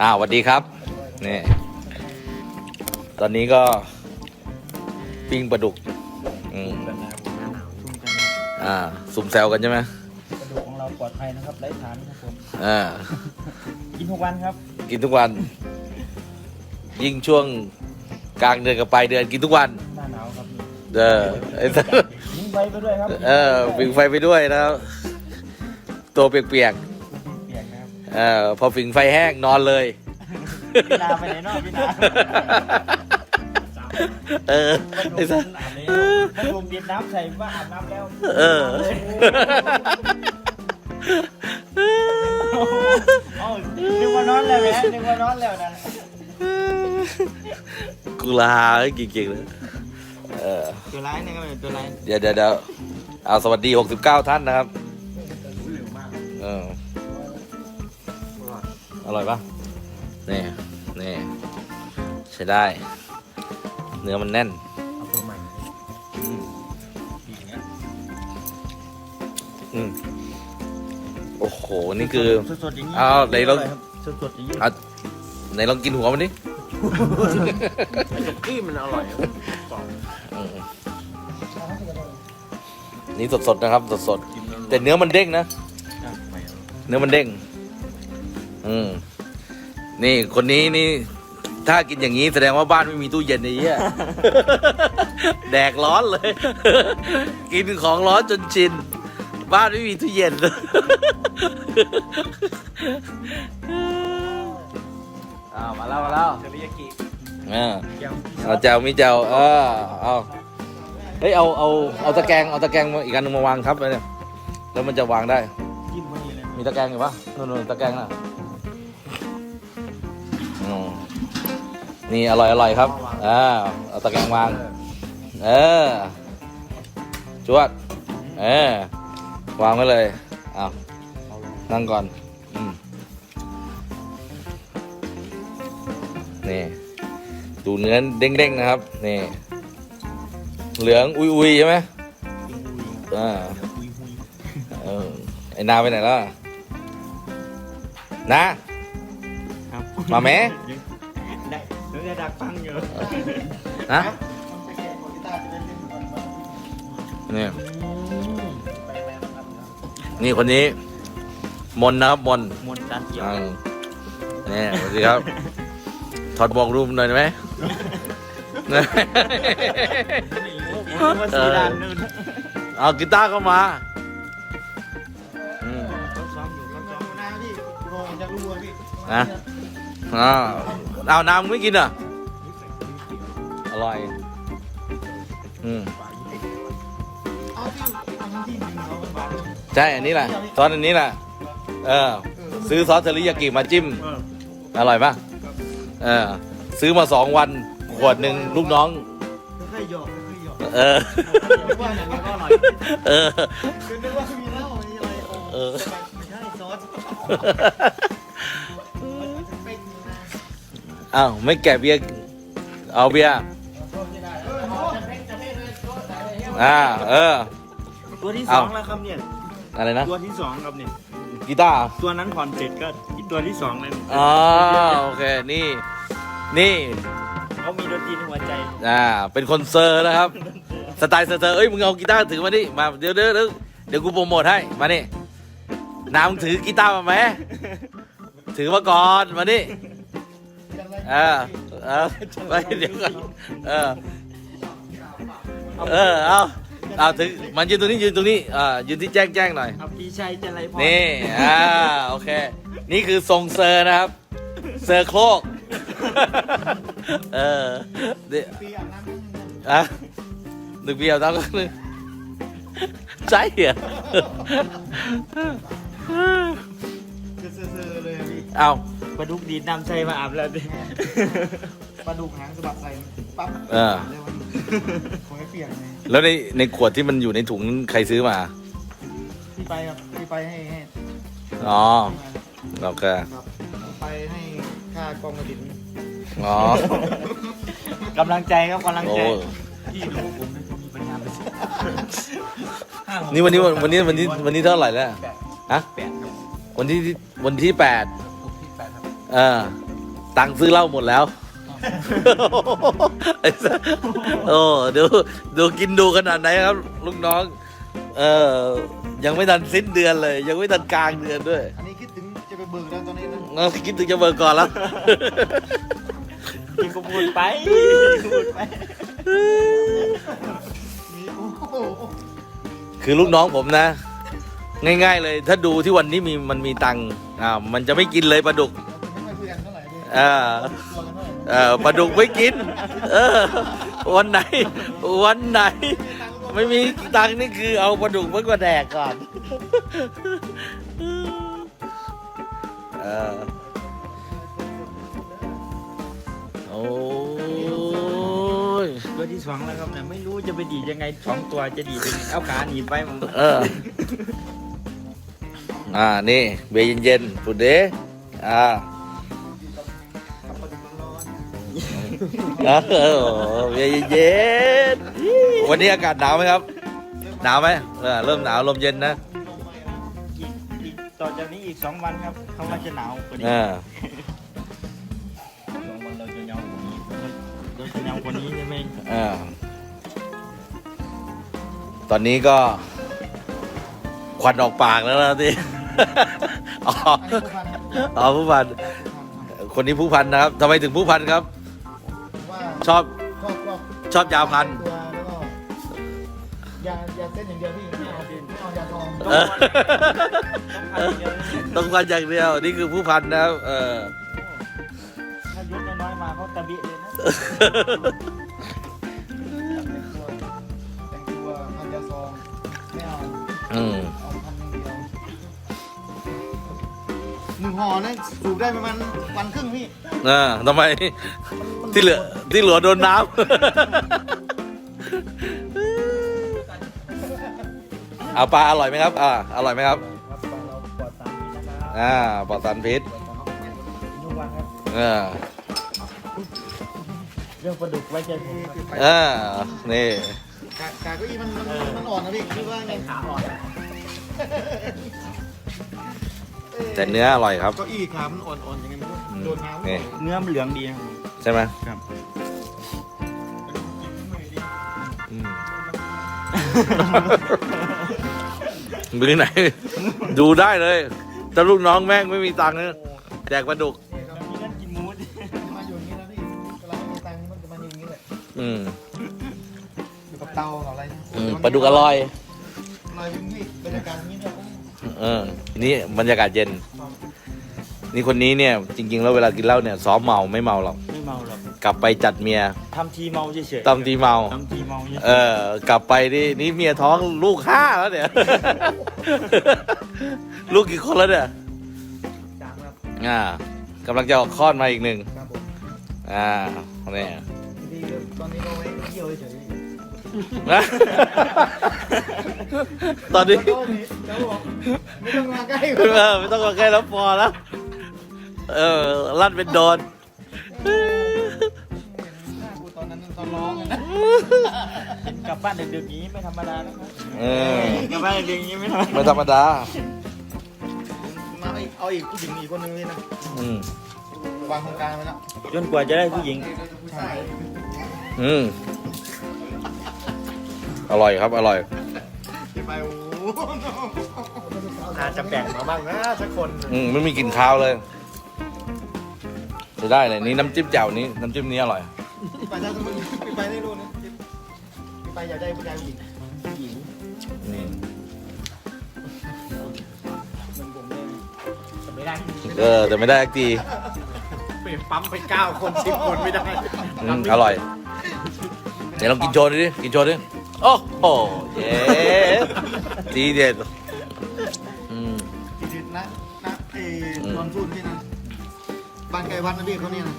อ่าสวัสดีครับนี่ตอนนี้ก็ปิ้งปลาดุกอืมกันนะหน้าหนาวชุ่มกันอ่าสุ่มแซวกันใช่ไหมกระดูกของเราปลอดภัยนะครับไร้สารครับผมอ่ากินทุกวันครับ กินทุกวัน ยิ่งช่วงกลางเดือนกับปลายเดือนกินทุกวันหน้าหนาวครับเออไอ้สัส ยิงไปไปด้วยครับเออฝิ่งไฟไปด้วยนะครับตัวเปียกเปียกนะครับๆ เออพอฝิ่งไฟแห้งนอนเลย พี่นาไปไหนเนอกพี่นาเออมันไอ้ลสัสงอาบแล้วมันลงเย็นน้ำใส่ว่าอาบน้ำแล้วเออ เอ้านึกว่านอนแล้วแหละนึกว่านอนแล้วนะกูลาไอ้เก่งๆเลยเออตัวร้ายนี่ก็เป็นตัวร้ายเดี๋ยวเดี๋ยวเดี๋ยวเอาสวัสดี 69 ท่านนะครับเร็วมากเออ อร่อยปะนี่นี่ใช้ได้ เนื้อมันแน่นเอาตัวใหม่ปีเนี้ยอืมโอ้โห นี่คือ สดๆอย่างนี้อ้าวไหนลองสดๆอย่างนี้อะไหนลองกินหัวมันดิกี้มันอร่อยอืมนี่สดๆนะครับ สดๆแต่เนื้อมันเด้งนะเนื้อมันเด้ง อืมนี่คนนี้นี่ ถ้ากินอย่างนี้แสดงว่าบ้านไม่มีตู้เย็นไอ้เหี้ย แดกร้อนเลย กินของร้อนจนชิน บ้านไม่มีตู้เย็น อ้าวมาแล้วมาแล้วเทริยากิอ่าเกี๊ยวเอาเจ้ามีเจ้าเออเอาเฮ้ยเอาเอาเอาตะแกรงเอาตะแกรงมาอีกอันหนึงมาวางทับไปเนี่ยแล้วมันจะวางได้จิ้มพอดีเลย มีตะแกรงอยู่ปะนู่นๆตะแกรงน่ะ นี่อร่อยอร่อยครับ อ่าเอาตะแกรงวาง เออ จวด เออ วางไว้เลยเอานั่งก่อน อืม นี่ ดูเนื้อเด้งๆนะครับ นี่ เหลืองอุยๆใช่ไหมอ่าคุยคุยเออไอ้นาไปไหนแล้วอะนาครับมา แม่ได้เดี๋ยวจะดักฟังอยู่นะนี่นี่คนนี้ มนนะครับมนมนต์จานเกี๊ยวอ่านี่สวัสดีครับ ถอดหมวกรูปหน่อยได้ไหมผมว่าสีดานนู่นเอากีตาร์เข้ามาอืมเขาซ้อมอยู่เขาซ้อมอยู่นะพี่โรงจะรู้ว่าพี่นะอ้าว เอาน้ำไม่กินอะ อร่อย อืมเอาที่เอาที่ดึงเขาเป็นบาทใช่อันนี้แหละซอสอันนี้แหละเออ ซื้อซอสเทอริยากิมาจิ้มเอออร่อยปะเออ ซื้อมาสองวันขวดหนึ่งลูกน้องค่อยๆหยอกค่อยๆหยอกเออนึกว่าอย่างนี้ก็อร่อยเออคือนึกว่ามีเหล้ามีอะไรโอ้ อ้าวไม่แกะเบียร์เอาเบียร์อ่าเออ ตัวที่สเอาองแล้วครับเนี่ย อะไรนะตัวที่สองครับเนี่ย กีตาร์ ตัวนั้นผ่อนเสร็จก็อีกตัวที่สองเลยอ๋อโอเคนี่ นี่เขามีดนตรีในหัวใจอ่าเป็นคนเซอร์นะครับ สไตล์เซอร์เซอร์เอ้ยมึงเอากีตาร์ถือมาดิมาเดี๋ยวเดี๋ยวเดี๋ยวเดี๋ยวกูโปรโมทให้มานี่น้ำถือกีตาร์มาไหมถือมาก่อนมานี่ เออเออไปเดี๋ยวก่อนเออเออเอาเอาถึงมันยืนตรงนี้ยืนตรงนี้อ่ายืนที่แจ้งแจ้งหน่อยเอาพี่ชัยจะไรพรนี่อ่าโอเค นี่คือทรงเซอร์นะครับ เซอร์โคกเออเดี๋ยวปีอาบน้ำอะหนึ่งเบียวต้องนึงใช่เหรอเซ่อๆเลยอะพี่เอา ปลาดุกดีดน้ำใส่มาอาบแล้วดิปลาดุกหางสะบัดใส่ปั๊บเออ เรียกว่าขอให้เปลี่ยนเลยแล้วในในขวดที่มันอยู่ในถุงใครซื้อมา พี่ไปครับพี่ไปให้ให้อ๋อโอเคครับไปให้ค่ากองกระดิ่งอ๋อ กำลังใจครับกำลังโอ้ ใจพี่รู้ผมเป็นคนมีปัญญาไปซื้อห้าหกนี่วันนี้วันวันนี้วันนี้วันนี้เท่าไหร่แล้ว แปดฮะ แปดครับวันที่วันที่แปด เออ ตังค์ซื้อเหล้าหมดแล้วไอ้สัสโอ้ดูดูกินดูขนาดไหนครับ ลูกน้อง เออ ยังไม่ทันสิ้นเดือนเลย ยังไม่ทันกลางเดือนด้วยอันนี้คิดถึงจะไปเบิกแล้วตอนนี้นะเราคิดถึงจะเบิกก่อนแล้ว กินก็พูดไปพูดไปมีโอ้โหคือลูกน้องผมนะ ง่าย ๆ เลย ถ้าดูที่วันนี้มีมันมีตังค์อ่ามันจะไม่กินเลยปลาดุก เท่าไหร่พี่อ่าตัวกันเท่าไหร่เออปลาดุกไม่กิน เออ วันไหน วันไหน ไม่มีตังค์นี่คือเอาปลาดุกไว้กว่าแดกก่อน เออ โอ้ย ตัวที่สองแล้วครับเนี่ยไม่รู้จะไปดีดยังไงสองตัวจะดีดยังไงเอาขาหนีบไปมันเออ อ่า นี่เบยร์เย็นๆปุดเด้อ่า เออเบยร์เย็นๆวันนี้อากาศหนาวไหมครับ หนาวไหมเออเริ่มหนาวลมเย็นนะอีกอีกต่อจากนี้อีกสองวันครับเขาว่าจะหนาวกว่านี้อ่าสองวันเราจะเหงากว่านี้เราจะเหงากว่านี้ใช่ไหมอ่าตอนนี้ก็ควันออกปากแล้วนะที่อ๋ออันนี้ผู้พันครับอ๋อผู้พัน คนนี้ผู้พันนะครับทำไมถึงผู้พันครับว่า ชอบชอบชอบชอบยาพันธุ์ตัวแล้วก็ยายาเส้นอย่างเดียวพี่ไม่เอาไม่เอายาทองเออต้องพันอย่างเดียวนี่คือผู้พันนะครับเออถ้ายศน้อยๆมาเขาตะบิเลยนะแต่งตัวแต่งตัวพันยาซองไม่เอาอืมเอาพันหนึ่งเดียวหนึ่งห่อนะสูบได้ประมาณวันครึ่งพี่อ่าทำไม ที่เหลือที่เหลือโดนน้ำ เอาปลาอร่อยไหมครับ อ่า อร่อยไหมครับครับเราปลอดสารพิษนะครับอ่าปลอดสารพิษทุกวันครับเออเรื่องปลาดุกไว้ใจผมครับเออนี่ กากาเก้าอี้มันมันมันอ่อนนะพี่คิดว่าไงขาอ่อนแต่เนื้ออร่อยครับ เก้าอี้ขามันอ่อนๆยังไงไม่รู้อืมโดนน้ำนี่เนื้อมันเหลืองดีครับ ใช่ไหมครับ อืมมือไหน ดูได้เลยถ้าลูกน้องแม่งไม่มีตังค์นะแจกปลาดุกนี่ครับมีเงินกินหมูดิจะมาอยู่อย่างนี้แล้วพี่เวลาไม่มีตังค์มันจะมาอยู่อย่างนี้แหละอืมอยู่กับเตากับอะไรอืมปลาดุกอร่อยอร่อยจริงพี่บรรยากาศอย่างนี้เนี่ยเออ นี่บรรยากาศเย็น นี่คนนี้เนี่ย จริง ๆ แล้วเวลากินเหล้าเนี่ยซ้อมเมาไม่เมาหรอกไม่เมาหรอ กกลับไปจัดเมียทำทีเมาเฉยๆตำทีเมา ทำทีเมาเฉยๆเออกลับไปนี่นี่เมียท้องลูกห้าแล้วเนี่ย ลูกกี่คนแล้วเนี่ยจางครับอ่ากำลังจะออกคลอดมาอีกหนึ่งครับผมอ่าเนี่ยดีครับตอนนี้ก็ไว้เที่ยวเฉยนะตอนนี้ๆแล้วก็มีแล้วบอกไม่ต้องมาใกล้เออไม่ต้องมาใกล้แล้วพอแล้ว เออลั่นเป็นโดนหน้ กลับบ้านดึกๆอย่างนี้ไม่ธรรมดานะครับเออ กลับบ้านดึกๆอย่างนี้ไม่ธรรมดาไม่ธรรมดา มาเอาอีกเอาอีกผู้หญิงอีกคนนึงนี่นะอืม วางโครงการไว้แล้วจนกว่าจะได้ผู้หญิง ใช่อืม อร่อยครับ อร่อยที่ไปโอ้โหอาจจะแบ่งมาบ้างนะสักคน อืมไม่มีกลิ่นข้าวเลยจะได้เลยนี่น้ำจิ้มแจ่วนี้ น้ำจิ้มนี้อร่อย ไปได้ทุกคนไปได้รู้นะไปอยากได้ผู้ชายผู้หญิงผู้หญิงอืมมันผมเลยจะไม่ได้เออแต่ไม่ได้สักทีเปลี่ยนปั๊มไปเก้าคนสิบคนไม่ได้อืมอร่อยเดี๋ยวลองกินโชว์ดิกินโชว์ดิโอ้โหเย้ดีเด็ดอืมทีเด็ดนะนะเอตอนพูดพี่นะบ้านไกลวัดนะพี่เขาเนี่ยนะ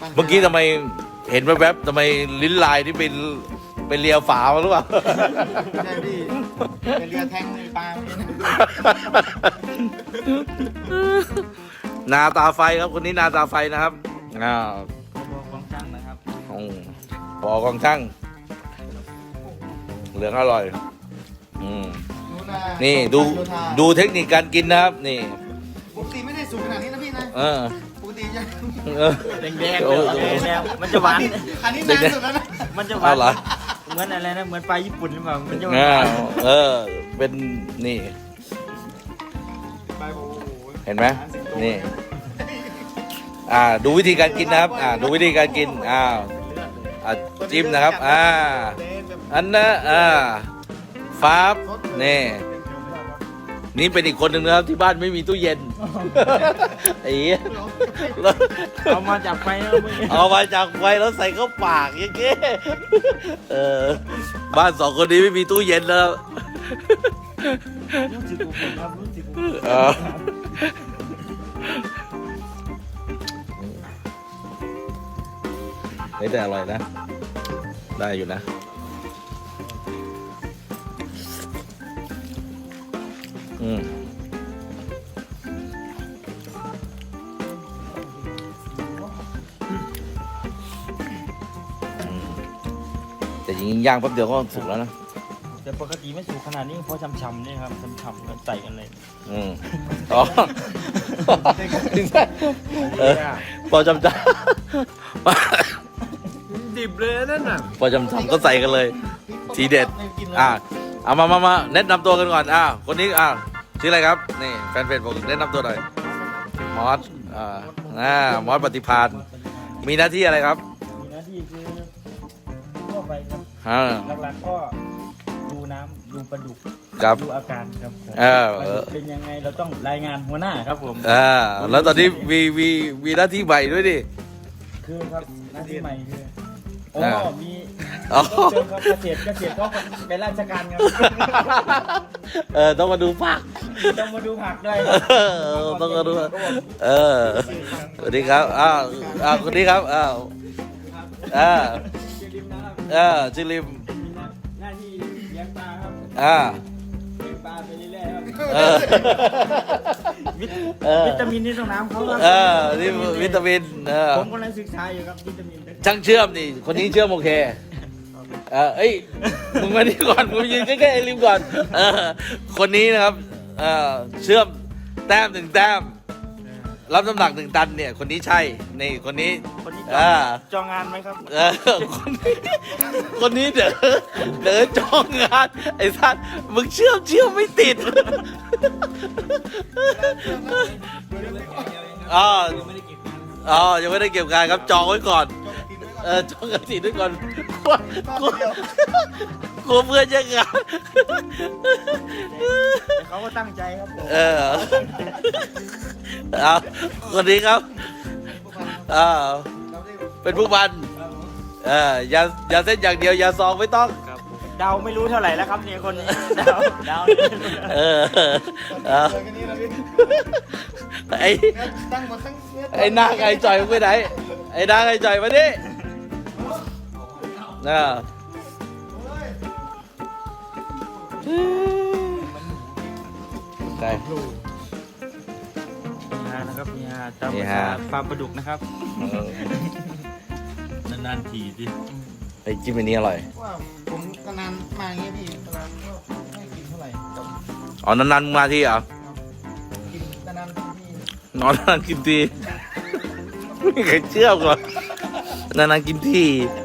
บ้านไลวัดเมื่อกี้ทำไม เห็นแวบๆทำไมลิ้นลายที่เป็นเป็นเลียวฝามาหรือเปล่า ใช่พี่เป็นเรือแทงในปลาเมื่อกี้นะนาตาไฟครับคนนี้นาตาไฟนะครับอ่าบอกของช่างนะครับอืมพอกองช่างเหลืองอร่อย อืมดูะนี่ดูโยธาดูเทคนิคการกินนะครับ นี่ ปกติไม่ได้สูงขนาดนี้นะพี่นะ เออปก ติยังเออแดงแดงโอ้โห แดงมันจะหวาน อันนี้นานสุดแล้วนะมันจะหวาเอานเหรอ เหมือนอะไรนะ เหมือนปลาญี่ปุ่นหรือเปล่า มันจะหวาอ่านเออ เป็นนี่ ไปโอ้โหเห็นไหมนี่ อ่า ดูวิธีการกินนะครับ อ่า ดูวิธีการกิน อ้าว อ่าจิ้มนะครับ อ่าอันนะอ่าฟ้าบนี่ นี่เป็นอีกคนหนึ่งนะครับที่บ้านไม่มีตู้เย็นไอ้เหี้ยแล้วเอามาจากไฟแล้วมึงเอามาจากไฟแล้วใส่เข้าปากอย่างเงี้ยเออบ้านสองคนนี้ไม่มีตู้เย็นแล้วรู้สึกอบอุ่นครับรู้สึกอบอุ่นเออเฮ้ยแต่อร่อยนะ ได้อยู่นะ อืมอืมแต่จริงๆย่างแป๊บเดียวก็สุกแล้วนะ แต่ปกติไม่สูงขนาดนี้เพราะช้ำๆเนี่ยครับช้ำๆกันใส่กันเลยอืมอ๋อเออพอจำจดิบเลยนั่นน่ะำพอจำจำก็ใส่กันเลย ทีเด็ด อะเอามามามาแนะนำตัวกันก่อน อะคนนี้ อะ ชื่ออะไรครับ นี่แฟนเพจบอกแนะนำตัวหน่อยมอสอ่าอ่ามอสปฏิพานมีหน้าที่อะไรครับมีหน้าที่คือทั่วไปครับอ่า หลักๆก็ดูน้ำดูปลาดุกครับดูอาการครับผมเออ ปลาดุกเป็นยังไงเราต้องรายงานหัวหน้าครับผม อ่าแล้วตอนนี้มีมีมีหน้าที่ใหม่ด้วยดิ คือครับหน้าที่ใหม่คือโอ้อ่ามี อ๋อ เชิญครับเกษตรเกษตรก็เป็นราชการครับเออต้องมาดูผัก ต้องมาดูผักด้วยเออต้องมาดูเออสวัสดีครับอ้าวอ้าวคนนี้ครับอ้าวอ่าชื่อริมนะครับอ่าชื่อริมมีหน้าที่เลี้ยงปลาครับอ่าเลี้ยงปลาไปเรื่อยๆครับเออวิตเออวิตามินนี่ต้องน้ำเขาครับเออนี่วิตามินเออผมกำลังศึกษาอยู่ครับวิตามินช่างเชื่อมนี่คนนี้เชื่อมโอเค เออเอ้ยมึงมานี่ก่อนมึงยืนใกล้ๆไอ้ริมก่อนเออคนนี้นะครับเออเชื่อมแต้มหนึ่งแต้ม รับน้ำหนักหนึ่งตันเนี่ย คนนี้ใช่นี่คนนี้ คนนี้จอ่าองจองงานไหมครับ เออคนนี้คนนี้เด๋อเด๋อจองงาน ไอ้สัสมึงเชื่อมเชื่อมไม่ติดอ๋ออ๋อยังไม่ได้เก็บงานครับจองไว้ก่อน เออจองกระถิ่นไว้ก่อนกลัวกลัวกลัวเพื่อนจะงานแต่เขาก็ตั้งใจครับผมเออเอาคนนี้ครับอ่าเป็นผู้พันเอออย่าอย่าเส้นอย่างเดียวอย่าซองไม่ต้องครับผมเดาไม่รู้เท่าไหร่แล้วครับเนี่ยคนนี้เดาเดาเออเอาเจอกันนี้นะพี่ไอ้ตั้งหมดทั้งเนื้อไอ้นางไอ้จ่อยมึงไปไหนไอ้นางไอ้จ่อยมาดิ น่ะใช่นี่ฮะนะครับนี่ฮะตามนี่ภาฮะษาฟาร์มปลาดุกนะครับ เออนานๆทีสิไอ้จิ้มอันนี้อร่อย ว่าผมนานๆมาอย่างเงี้ยพี่นานๆก็ไม่กินเท่าไหร่ครับอ๋อ นานๆมึงมาที่เหรอกินนานๆที่พี่นอนนานๆกินที ไม่มีใครเชื่อก่อนนานๆกินทีอื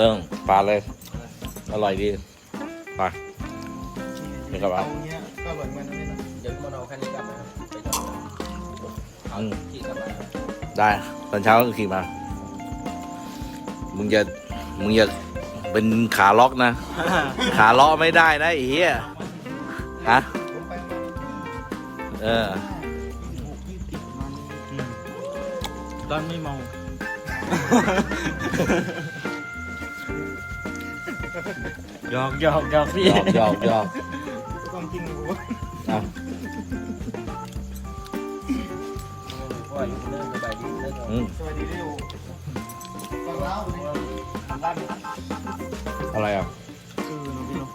เรื่องปลาเลย อร่อยดีไปนี่ครับเอาอะอย่างเงี้ยก็อร่อยเหมือนกันนะพี่นะเดี๋ยวมันเอาคันนี้กลับนะครับไปจอดเอาอืมขี่กลับมาครับได้ตอนเช้าก็ขี่มา มึงอย่ามึงอย่าเป็นขาล็อกนะ ขาล็อกไม่ได้นะไอ้เหี้ยฮะผมไปมาเออ ยี่สิบหกยี่สิบเจ็ดประมาณนี้อืมตอนไม่เมา หยอกหยอกหยอกพี่หยอกหยอกหยอกความจริงเลยผมว่าเอาพ่ออยู่เรื่องสบายดีเรื่องอืมสวัสดีเร็วฟังเล่าเลยทำได้ไหมอะไรอะเออเนาะพี่เนาะ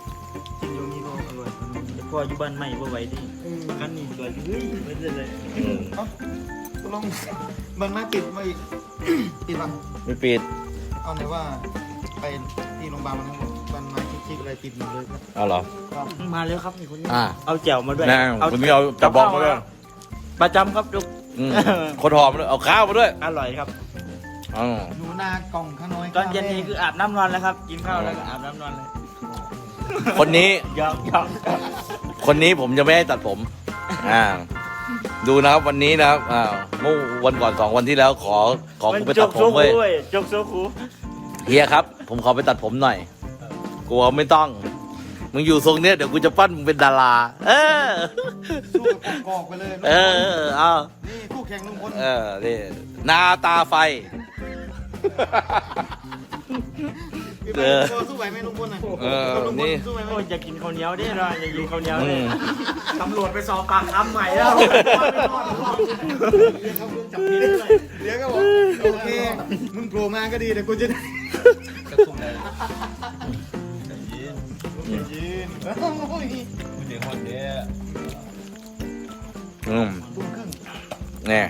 กินอยู่นี่ก็อร่อยแต่พ่ออยู่บ้านใหม่บ่ไหวดิเออกันนี่สวยเฮ้ยไม่ได้เลยอืมเอ้าตกลงมันไม่ปิดไม่ปิดป่ะไม่ปิด เอาไหนว่าไปที่โรงพยาบาลมันทั้งหมด อะไรติดหมดเลยครับเอาเหรอ มาแล้วครับนี่คนนี้อ่าเอาแจ่วมาด้วยนะคนนี้เอาจับบอกมาด้วยประจำครับลูกอืมคนหอมมาด้วยเอาข้าวมาด้วยอร่อยครับ อ๋อหนูนากล่องข้าน้อยตอนเย็นนี้คืออาบน้ำนอนแล้วครับ กินข้าวแล้วก็อาบน้ำนอนเลยคนนี้หยอกหยอกหยอกคนนี้ผมจะไม่ให้ตัดผม อ่า ดูนะครับวันนี้นะครับ อ่าเมื่อวันก่อนสองวันที่แล้วขอขอกูไปตัดผมเว้ยจกโซคูว้จกโซคูเฮียครับ ผมขอไปตัดผมหน่อย กลัวไม่ต้อง มึงอยู่ทรงเนี้ยเดี๋ยวกูจะปั้นมึงเป็นดารา เออ สู้กับกอกๆไปเลยเออ เอานี่คู่แข่งลุงพลเออนี่นาตาไฟ พี่เอเบิอร์ดสู้ไหวไหมลุงพลน่ะเออลุงพลนี่สู้ไหวไหมโอ้ยจะกินข้าวเหนียวดิเนาะจะกินข้าวเหนียวอืดิม ตำรวจไปสอบปากคำใหม่แล้วเดี๋ยวก็บอกโอเคมึงโผล่มาก็ดีแต่กูจะได้ เดี๋ยวคนเนี้ยอืมทุ่มครึ่งเนี่ย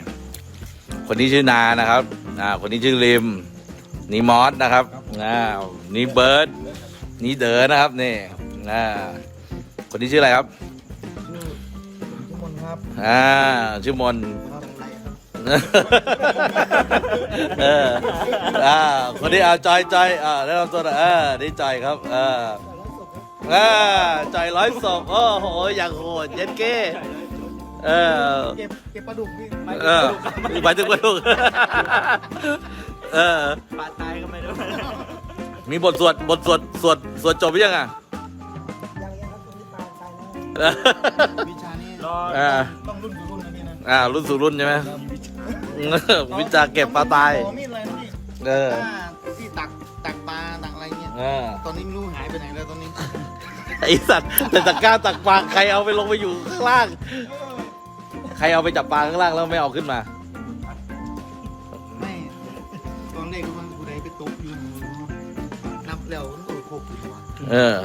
คนนี้ชื่อนานะครับ อ่า คนนี้ชื่อริม นี่มอสนะครับอ่านี่เบิร์ด นี่เด๋อนะครับนี่อ่า คนนี้ชื่ออะไรครับทุกคนครับ อ่า ชื่อมนครับอะไรครับเอออ่า คนนี้เอาจอยจอยอ่าแนะนำตัวหน่อยเออนี่จอยครับ เออ อ่าจ่อยร้อยศพโอ้โหอย่างโหดเย็นเก้เออเก็บเก็บปลาดุกพี่เออหมายถึงกระดูกเออปลาตายก็ไม่รู้มีบทสวดบทสวดสวดสวดจบหรือยังอะวิชานี้รออ่าต้องรุ่นสู่รุ่นนะพี่นะอ่ารุ่นสู่รุ่นใช่ไหมวิจาเก็บปลาตายมีดอะไรนะพี่เออที่ตักตักปลาตักอะไรเงี้ยอ่าตอนนี้ไม่รู้หายไปไหนแล้วตอนนี้ ไอสัตว์แต่ตะกร้าตักปลาใครเอาไปลงไปอยู่ข้างล่าง ใครเอาไปจับปลาข้างล่างแล้วไม่เอาขึ้นมา ไม่ตอนแรกก็มันกูได้ไปตกอยู่นับแล้วมันโดดโคกอยู่ว่ะเออ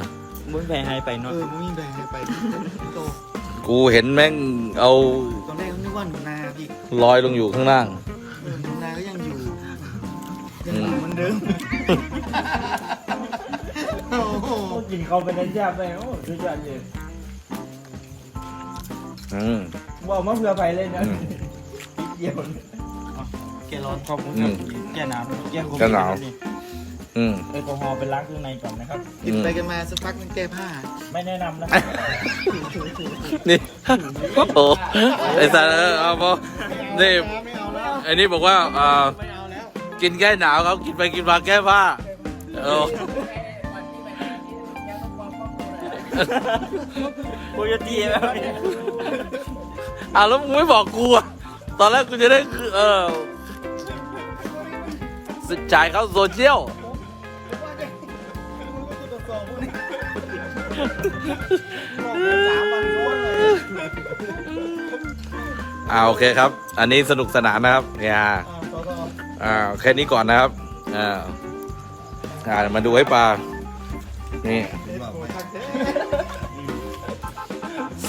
มึงแพ้ให้ไปเอเนาะอมึงมีแบ่งให้ไปโตกูเห็นแม่งเอาตอนแรกก็นึกว่าหนูนาพี่ลอยลงอยู่ข้างล่าง เออหนูนาก็ยังอยู่ยังอยู่เหมือนเดิมโอ้โหโอ้ กินเขาไปนั่นยากไปโอ้สุดยอดเลยอืม บอกมาเพื่อไปเลยนะอืม เดียวแกร้อนขอบคุณอืครับมแกหนาวแกโควิดแกหนาวอืม แอลกอฮอล์เป็นล้างเครื่องในก่อนนะครับ กินไปกันมาสักพักนึงแก้ผ้า ไม่แนะนำนะนี่ โอ้โหไอสัตว์เออเอาพอนี่ไม่เอาแล้ว ไอ้นี่บอกว่าอ่า ไม่เอาแล้ว กินแก้หนาวครับ กินไปกินมาแก้ผ้าเอ อโคโยตี้แบบนี้อะแล้วมึงไม่บอกกูอะตอนแรกกูจะได้คือเออสุดจ่ายเขาโซเชียลสาวโน้นเอ่าโอเคครับ อันนี้สนุกสนานนะครับเนี่ยอ่าต่อต่ออ่าแค่นี้ก่อนนะครับอ่าอ่ามาดูให้ปลานี่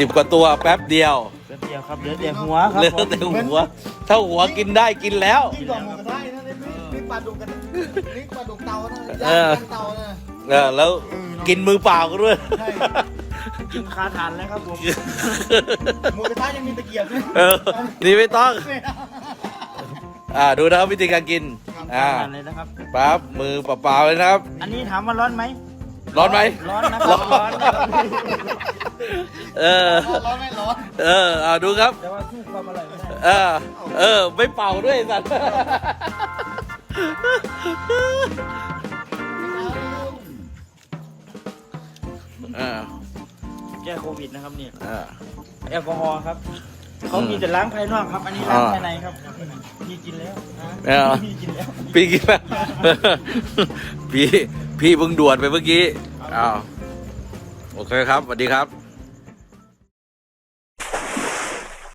สิบกว่าตัวแป๊บเดียวแป๊บเดียวครับเหลือแต่หัวครับเหลือผมแต่หัว ถ้าหัวกินได้กินแล้ว ยิ่งกว่าหมูกระทะนะนี่นี่ปลาดุกกันนี่ปลาดุกเตานะเออย่างเตานะเออแล้วกินมือเปล่าก็ด้วยใช่กินคาทานแล้วครับผมหมูกระทะยังมีตะเกียบด้วยเออนี่ไม่ต้องไม่เอาอ่าดูนะครับวิธีการกินอ่าทานเลยนะครับปั๊บมือเปล่าๆเลยนะครับ อันนี้ถามว่าร้อนไหม ร้อนไหมร้อนนะครับร้อนนะครับเออ ร้อนไม่ร้อนเอออ่าดูครับ แต่ว่าสู้ความอร่อยไม่ได้เออ เออ ไม่เป่าด้วยไอ้สัตว์ อ่าแก้โควิดนะครับเนี่ยอ่า แอลกอฮอล์ครับเขามีแต่ล้างภายนอกครับ อันนี้ล้างภายในครับพี่กินแล้วเออ พี่กินแล้วพี่กินไหมพี่ พี่เพิ่งด่วนไปเมื่อกี้ อ้าว โอเคครับสวัสดีครับ